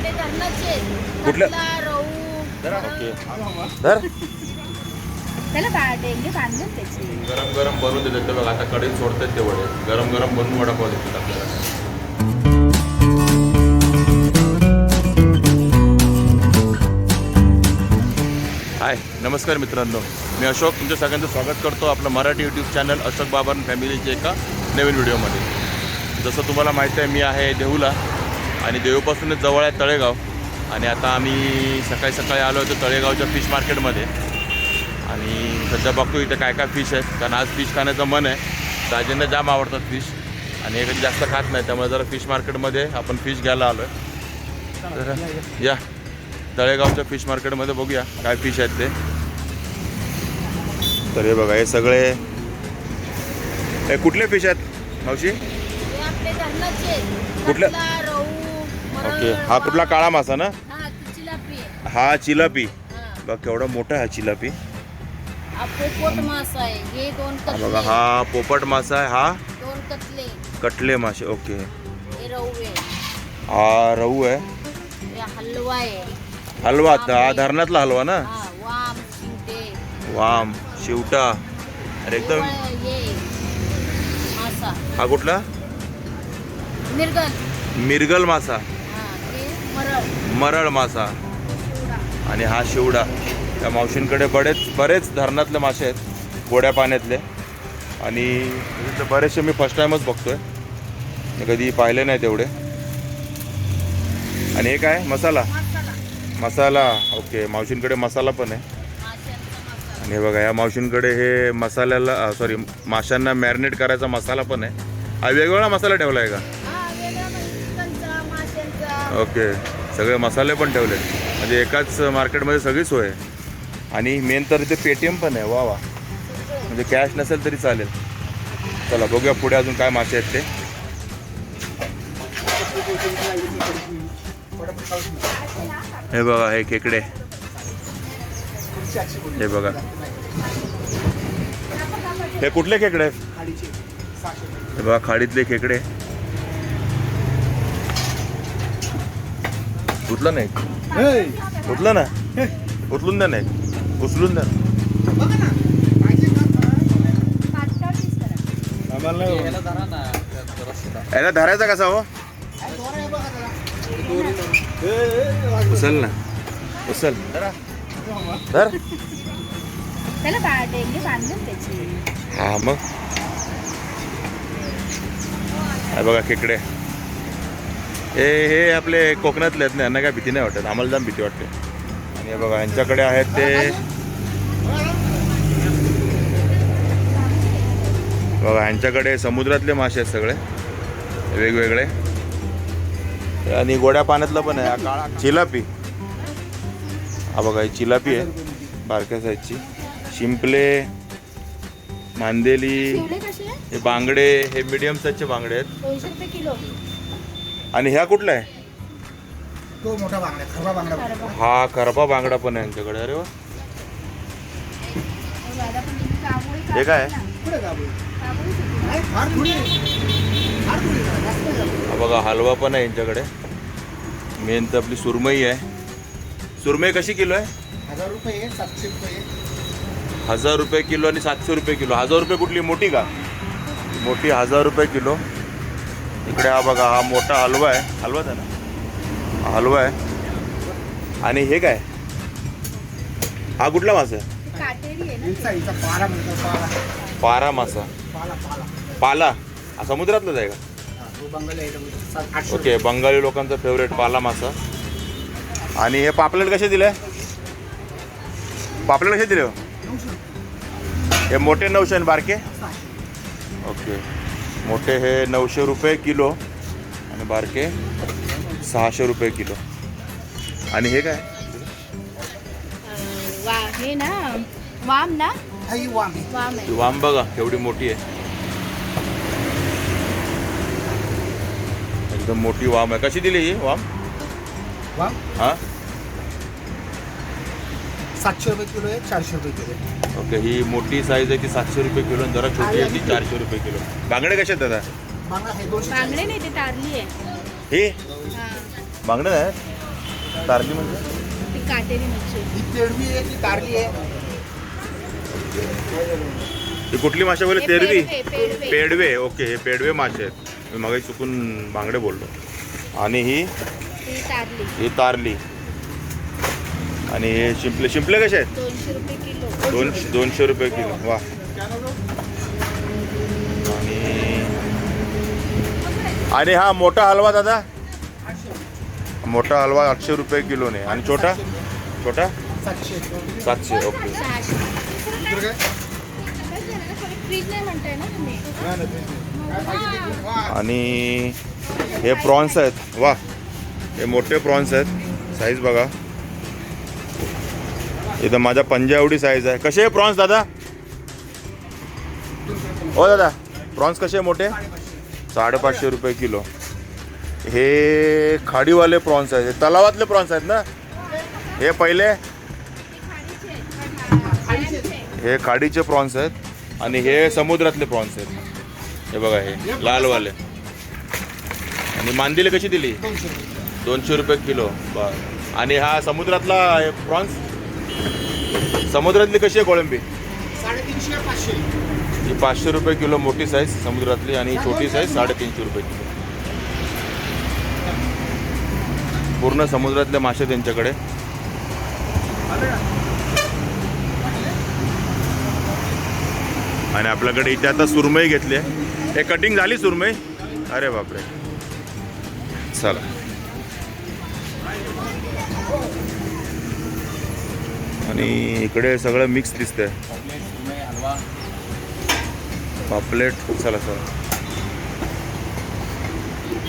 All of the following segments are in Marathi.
आपले धरणाचे कुठल्या? कटला, रहू धर त्याला बा- डेंगे बांधून त्याचे. गरम गरम बनवून देतात ते बघा आता कढईत सोडतात ते वडे. गरम गरम बनवून वडापाव देतात आपल्याला. हाय नमस्कार मित्रांनो. मी अशोक तुमच्या सगळ्यांचं स्वागत करतो आपलं मराठी यूट्यूब चॅनल अशोक बाबर फॅमिलीच्या एका नवीन व्हिडिओमध्ये जसं तुम्हाला माहिती आहे मी आहे देहूला. आणि देहूपासूनच जवळ आहे तळेगाव. आणि आता आम्ही सकाळी सकाळी आलो होतो तळेगावच्या फिश मार्केटमध्ये आणि सध्या बघतो इथे काय काय फिश आहेत. कारण आज फिश खाण्याचं मन आहे. राजेंना जाम आवडतात फिश आणि हे कधी जास्त खात नाही. त्यामुळे जरा फिश मार्केटमध्ये आपण फिश घ्यायला आलो आहे तर या. तळेगावच्या फिश मार्केटमध्ये बघूया काय फिश आहेत ते. तर हे बघा हे सगळे हे कुठले फिश आहेत मावशी? कुठल्या? ओके. हा कुठला काळा मासा ना? हा ती चिलापी आहे. हा चिलापी. हा. बघ केवढा मोठा आहे हा चिलापी. हा पोपट मास आहे. हे दोन हा बघा हा पोपट मासा आहे हा? दोन कटले कटले मासे ओके. हे रहू आहे. हा रहू आहे. हे हलवा आहे. हलवा हा धरणातला हलवा ना? हा वाम शिवटा. अरे एकदम. हे मासा. हा कुठला? मिरगल. मिरगल मासा. मरळ मासा. आणि हा शिवडा. त्या मावशींकडे बरेच बरेच धरणातले मासे आहेत गोड्या पाण्यातले. आणि इथे बरेचसे मी फर्स्ट टाईमच बघतोय. मी कधी पाहिले नाही तेवढे. आणि हे काय? मसाला? मसाला. ओके मावशींकडे मसाला पण आहे. आणि हे बघा या मावशींकडे हे मसाल्याला सॉरी माशांना मॅरिनेट करायचा मसाला पण आहे. हा वेगवेगळा मसाला ठेवला आहे का? ओके. सगळे मसाले पण ठेवले म्हणजे एकाच मार्केटमध्ये सगळी सोय. आहे आणि मेन तर इथे पेटीएम पण आहे. वा वा. म्हणजे कॅश नसेल तरी चालेल. चला बघूया पुढे अजून काय मासे आहेत ते. हे बघा हे खेकडे. हे बघा. हे कुठले खेकडे? आहेत हे बघा खाडीतले खेकडे. उचलं नाही. उचलं ना. उचलून द्या नाही उचलून द्या. याला धरायचा कसा हो? उचल ना. उचल. धर. हा मग. हा बघा खेकडे. हे हे आपले कोकणातले आहेत ना यांना काय भीती नाही वाटत. आम्हाला जाम भीती वाटते. आणि हे बघा यांच्याकडे आहेत ते. बघा यांच्याकडे समुद्रातले मासे आहेत सगळे. वेगवेगळे. आणि गोड्या पाण्यातलं पण आहे. काळा चिलापी. हा बघा ही चिलापी आहे. बारक्या साईजची. शिंपले. मांदेली. हे बांगडे हे मिडियम साईजचे बांगडे आहेत. आणि ह्या कुठला आहे? तो मोठा बांगडा खरबा बांगडा. हा करपा बांगडा पण आहे यांच्याकडे अरे वा. हे काय? आहे? काढली ना. कुठे गाबू काबोळी किती? नाही फार थोडी फार थोडी जास्त नाही गाबू. हा बघा हलवा पण आहे यांच्याकडे. मेन तर आपली सुरमई आहे. सुरमई कशी किलो आहे? हजार रुपये सातशे रुपये हजार रुपये किलो आणि सातशे रुपये किलो. हजार रुपये कुठली? मोठी का? मोठी हजार रुपये किलो. इकडे हा बघा हा मोठा हलवा आहे. हलवाच आहे ना हा हलवा आहे. आणि हे काय? हा कुठला मासा आहे? पारा मासा. पाला पाला. पाला? हा समुद्रातलाच आहे का? हा, ओके बंगाली लोकांचा फेवरेट पाला मासा. आणि हे पापलेट कसे दिले? पापलेट कसे दिले हो? हे मोठे नऊशे आणि बारके? ओके. मोठे हे नऊशे रुपये किलो आणि बारके सहाशे रुपये किलो. आणि हे काय? अं, वा हे ना वाम ना? हा, ही वांगी वाम आहे. वाम बघा केवढी मोठी आहे. एकदम मोठी वाम आहे. कशी दिली ही वाम? वाम? हाँ? सातशे रुपये किलो आहे चारशे रुपये किलो आहे. ओके ही मोठी साईज आहे ती सातशे रुपये किलो आणि जरा छोटी आहे ती चारशे रुपये किलो. बांगडे कसे आहेत दादा? बांगडा हे दोनशे बांगडे नाही ते तारली आहे. हे? हा. बांगडे नाही? तारली म्हणजे? ती काटेरी मच्छी ही तेडवी आहे ती कारली आहे. ही कुठली मासे बोलले? हे तेरवी? पेडवे, पेडवे. पेडवे ओके हे पेडवे मासे आहेत. मी मग चुकून बांगडे बोललो. आणि ही? ती तारली. ही तारली. आणि हे शिंपले शिंपले कसे आहेत? दोनशे रुपये किलो. दोन दोनशे रुपये किलो. वा. आणि आणि हा मोठा हलवा दादा? मोठा हलवा आठशे रुपये किलोने. आणि छोटा? छोटा? सातशे. ओके. नाही नाही, नाही, नाही. आणि हे प्रॉन्स आहेत. वा. हे मोठे प्रॉन्स आहेत. साईज बघा. इथं माझ्या पंजा एवढी साईज आहे. कसे आहे प्रॉन्स दादा? हो दादा प्रॉन्स कसे मोठे? साडेपाचशे रुपये किलो. हे खाडीवाले प्रॉन्स आहेत. तलावातले प्रॉन्स आहेत ना? हे पहिले? हे खाडीचे प्रॉन्स आहेत. आणि हे समुद्रातले प्रॉन्स आहेत. हे बघा हे लालवाले. आणि मांदिले कशी दिली? दोनशे रुपये किलो. बर. आणि हा समुद्रातला प्रॉन्स? समुद्रातली कशी आहे कोळंबी? ही पाचशे रुपये किलो मोठी साईज समुद्रातली आणि छोटी साईज साडेतीनशे रुपये. किलो पूर्ण समुद्रातले मासे त्यांच्याकडे. आणि आपल्याकडे इथे आता सुरमई घेतली आहे. हे कटिंग झाली सुरमई? अरे बापरे. चला. आणि इकडे सगळं मिक्स दिसतंय. पापलेट चला चला.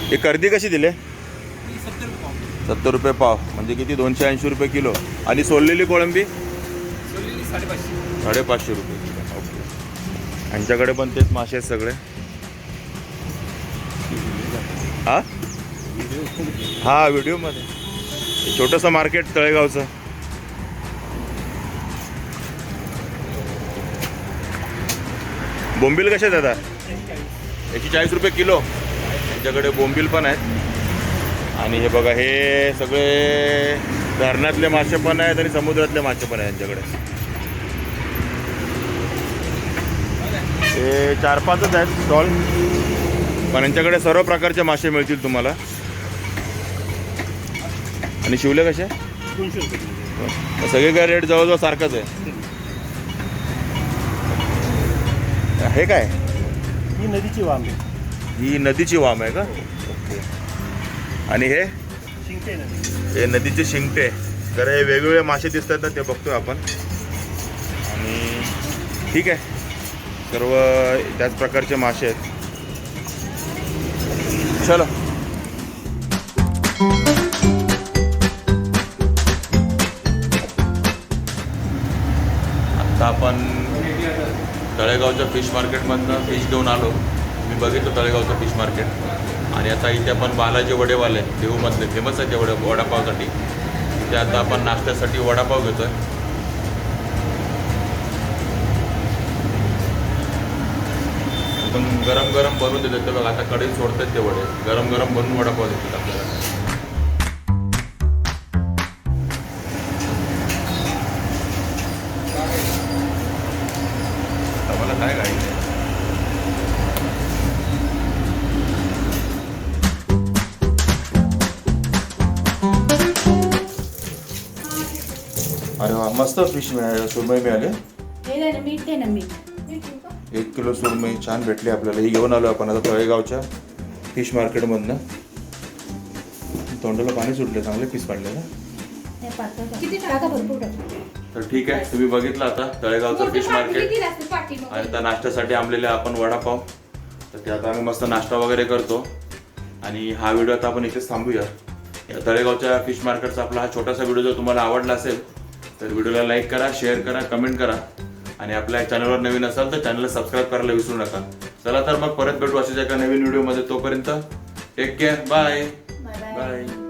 हे कर्दी कशी दिले? सत्तर रुपये पाव. म्हणजे किती? दोनशे ऐंशी रुपये किलो. आणि सोललेली कोळंबी? साडेपाचशे रुपये ओके. यांच्याकडे पण तेच मासे आहेत सगळे. हा? हा व्हिडिओमध्ये. छोटंसं मार्केट तळेगावचं. बोंबील कसे आहेत दादा एकशे चाळीस रुपये किलो. यांच्याकडे बोंबील पण आहेत. आणि हे बघा हे सगळे धरणातले मासे पण आहेत आणि समुद्रातले मासे पण आहेत यांच्याकडे. हे चार पाचच आहेत स्टॉल पण यांच्याकडे सर्व प्रकारचे मासे मिळतील तुम्हाला. आणि शिवले कसे? सगळे काय रेट जवळजवळ सारखंच आहे. हे काय? ही नदीची वाम आहे ही नदीची वाम आहे का? ओके. आणि हे? शिंगटे नदी. हे नदीचे शिंगटे. तर हे वेगवेगळे मासे दिसतात ना ते बघतोय आपण. आणि ठीक आहे. सर्व त्याच प्रकारचे मासे आहेत. चलो. आत्ता आपण तळेगावच्या फिश मार्केटमधनं फिश घेऊन आलो. मी बघितलं तळेगावचं फिश मार्केट. आणि आता इथे आपण बालाजी वडेवाले देऊमधले फेमस आहे ते वडे वडापावसाठी. इथे आता आपण नाश्त्यासाठी वडापाव घेतो आहे एकदम गरम गरम बनवून देतात ते बघा आता कढईत सोडतात ते वडे. गरम गरम बनवून वडापाव देतात आपल्याला. मस्त फिश मिळाले सुरमई मिळाले हे दे ना मीठ दे ना मीठ मीठ देऊ का? एक किलो सुरमई छान भेटली आपल्याला ही घेऊन आलो आपण आता तळेगावच्या फिश मार्केटमधनं तोंडाला पाणी सुटले चांगले पीस काढले ना हे पातळ टाक. किती टाका भरपूर टाक. तर ठीक आहे तुम्ही बघितलं आता तळेगावचं फिश मार्केट किती लागते पाटी मग? आणि त्या नाश्त्यासाठी आंबलेले आपण वडापाव तर ते आता आम्ही मस्त नाश्ता वगैरे करतो आणि हा व्हिडिओ आता आपण इथेच थांबूया या तळेगावच्या फिश मार्केटचा आपला हा छोटासा व्हिडिओ जर तुम्हाला आवडला असेल तर व्हिडिओला लाईक करा शेअर करा कमेंट करा. आणि आपल्या चॅनलवर नवीन असाल तर चॅनलला सबस्क्राईब करायला विसरू नका. चला तर मग परत भेटू अशाच एका नवीन व्हिडिओमध्ये. तोपर्यंत take care bye bye bye bye